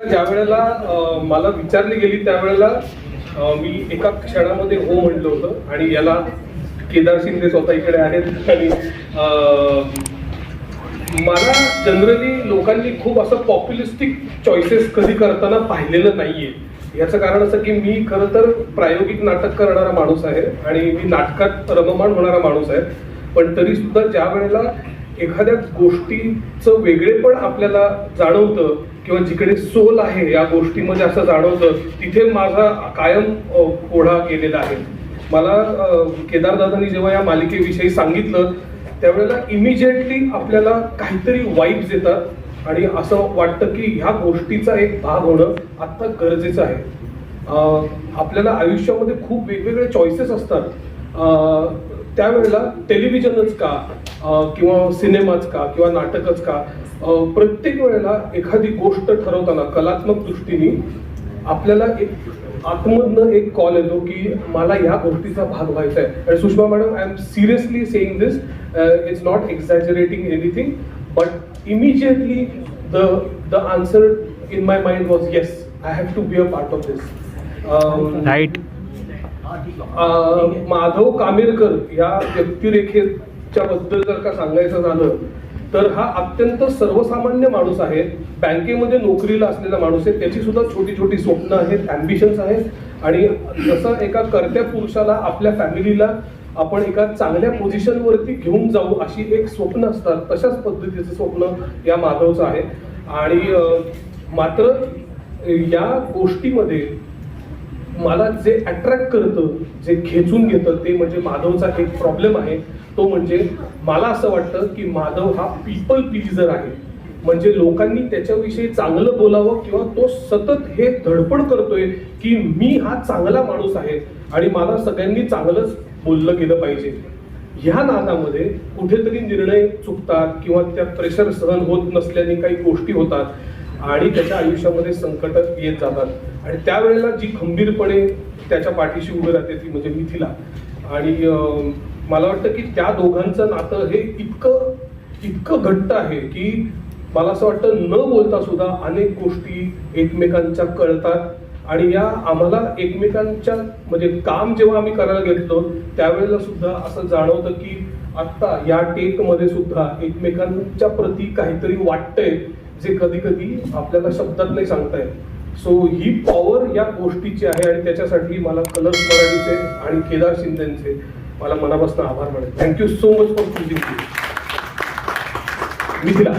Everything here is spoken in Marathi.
ज्या वेळेला मला विचारली गेली त्यावेळेला मी एका क्षणामध्ये हो म्हटलं होतं आणि याला केदार शिंदे स्वतः इकडे आहेत आणि मला जनरली लोकांनी खूप असं पॉप्युलिस्टिक चॉईसेस कधी करताना पाहिलेलं नाहीये. याचं कारण असं की मी खरं तर प्रायोगिक नाटक करणारा माणूस आहे आणि मी नाटकात रममाण होणारा माणूस आहे. पण तरी सुद्धा ज्या वेळेला एखाद्या गोष्टीचं वेगळेपण आपल्याला जाणवतं किंवा जिकडे सोल आहे या गोष्टीमध्ये असं जाणवतं तिथे माझा कायम ओढा केलेला आहे. मला केदारदादांनी जेव्हा या मालिकेविषयी सांगितलं त्यावेळेला इमिजिएटली आपल्याला काहीतरी वाईब्स येतात आणि असं वाटतं की ह्या गोष्टीचा एक भाग होणं आत्ता गरजेचं आहे. आपल्याला आयुष्यामध्ये खूप वेगवेगळे चॉईसेस असतात. त्यावेळेला टेलिव्हिजनच का किंवा सिनेमाच का किंवा नाटकच का प्रत्येक वेळेला एखादी गोष्ट ठरवताना कलात्मक दृष्टीने आपल्याला एक आतमधनं एक कॉल येतो की मला या गोष्टीचा भाग व्हायचा आहे आणि Sushma madam I am seriously saying this it's not exaggerating anything but immediately the the answer in my mind was yes I have to be a part of this right um, Madhav Kamerkar या व्यक्तिरेखेच्या बद्दल जर का सांगायचं झालं तर हा अत्यंत सर्वसामान्य माणूस आहे. बँकेमध्ये नोकरीला असलेला माणूस आहे. त्याची सुद्धा छोटी छोटी स्वप्न आहेत अम्बिशन्स आहेत. आणि जसं एका कर्त्या पुरुषाला आपल्या फॅमिलीला आपण एका चांगल्या पोझिशनवरती घेऊन जाऊ अशी एक स्वप्न असतात तशाच पद्धतीचं स्वप्न या माधवचं आहे. आणि अं, मात्र या गोष्टीमध्ये मला जे अट्रॅक्ट करतं जे खेचून घेतं ते म्हणजे माधवचा एक प्रॉब्लेम आहे. तो म्हणजे मला असं वाटतं की माधव हा पीपल प्लीजर आहे. म्हणजे लोकांनी त्याच्याविषयी चांगलं बोलावं किंवा तो सतत हे धडपड करतोय की मी हा चांगला माणूस आहे आणि मला सगळ्यांनी चांगलंच बोललं गेलं पाहिजे. ह्या नादामध्ये कुठेतरी निर्णय चुकतात किंवा त्या प्रेशर सहन होत नसल्याने काही गोष्टी होतात. आणि त्याच्या आयुष्यामध्ये संकट येत जातात. आणि त्यावेळेला जी खंबीरपणे त्याच्या पाठीशी उभी राहते ती म्हणजे मिथिला. आणि मला वाटतं की त्या दोघांचं नातं हे इतकं इतकं घट्ट आहे की मला असं वाटतं न बोलता सुद्धा अनेक गोष्टी एकमेकांच्या कळतात. आणि या आम्हाला एकमेकांच्या म्हणजे काम जेव्हा आम्ही करायला घेतलो त्यावेळेला सुद्धा असं जाणवतं की आत्ता या टेकमध्ये सुद्धा एकमेकांच्या प्रती काहीतरी वाटतंय. जे कधी कधी आपल्याला शब्दात नाही सांगताय सो ही पॉवर या गोष्टीची आहे आणि त्याच्यासाठी मला कलर्स मराठीचे आणि केदार शिंदेचे मला मनापासून आभार मानेल thank you so much for choosing Mithila